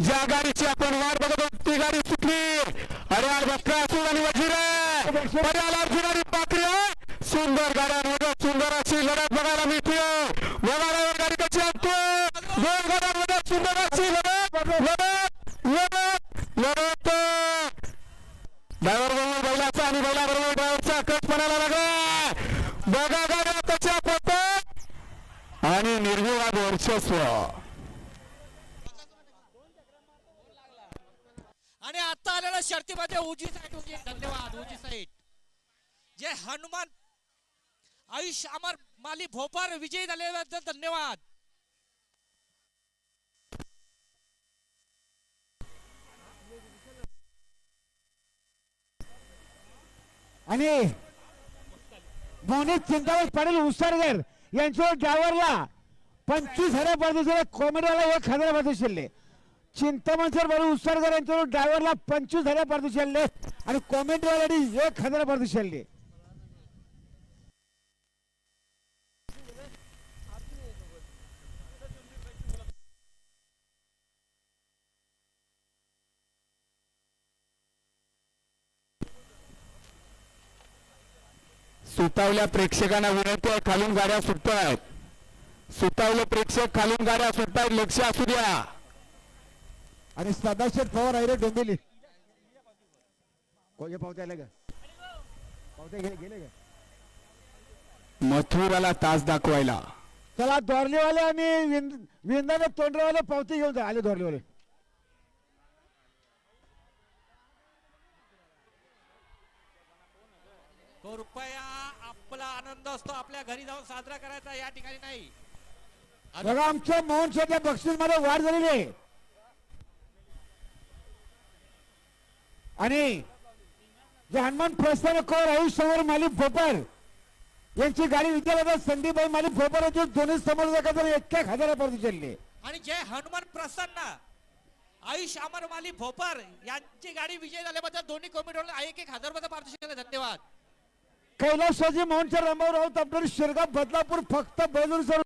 ज्या गाडीची आपण वाट बघत होतो ती गाडी सुटली अरे आज बसला असून आणि वजीर आहे. अरे आला सुंदर गाड्यांमध्ये सुंदर अशी लढत बघायला मिळते. वगाड्यावर गाडी कशी असतो दोन गाड्यांमध्ये सुंदर अशी लढत लढत लढत लढत. ड्रायव्हर बरोबर बैलाचा आणि बैला बरोबर ड्रायव्हरचा कट म्हणायला लागला. बघा गाड्या कशा पोटात आणि निर्विवाद वर्चस्व. आणि आता आलेल्या शर्तीमध्ये उजी साईड उजी म्हणजे धन्यवाद उजी साईड जे हनुमान. आयुष अमर माली भोपार विजयी झाल्याबद्दल धन्यवाद. आणि मोनित चिंतावत पाटील उसारगर यांच्यावर ड्रायव्हरला पंचवीस हजार पाठवले कॉमेडीवाला एक हजार पाठवले चिंतामण सर बरोबर उसारगर यांच्यावर ड्रायव्हरला पंचवीस हजार पाठवले आणि कॉमेडीवाल्याने एक हजार पाठवले सुतावल्या प्रेक्षकांना विनंती आहे खालून गाड्या सुटतायत. सुतावले प्रेक्षक खालून गाड्या सुटतायत लक्ष असू द्या. आणि सदाशिव पवार आहे रे डोंबिवली. कोणत्या पावत्या आल्या का पावत्या गेले गेले का मथुराला तास दाखवायला. चला दोरलेवाले आणि विंद- विंदाने तोंडरेवाले पावती घेऊन जा. आले दोरलेवाले. कृपया आपला आनंद असतो आपल्या घरी जाऊन साजरा करायचा या ठिकाणी नाही. बघा आमच्या मोहन शेट्या बक्षीसमध्ये वाढ झालेली आहे. आणि जे हनुमान प्रस्थान कौर आयुष समोर मालिक भोपर यांची गाडी विद्यालयात संदीपभाई मालिक भोपर यांची दोन्ही समोर एक एक हजारापर्यंत चालली आणि जय हनुमान प्रसन्न आयुष अमर माली भोपार यांची गाडी विजय झाल्याबद्दल दोन्ही कमिटीवर एक एक हजार रुपये पारितोषिक. धन्यवाद कैलासवाजी मोहनच्या रामावर राऊत आपल्याला शिरगाव बदलापूर फक्त बैलूर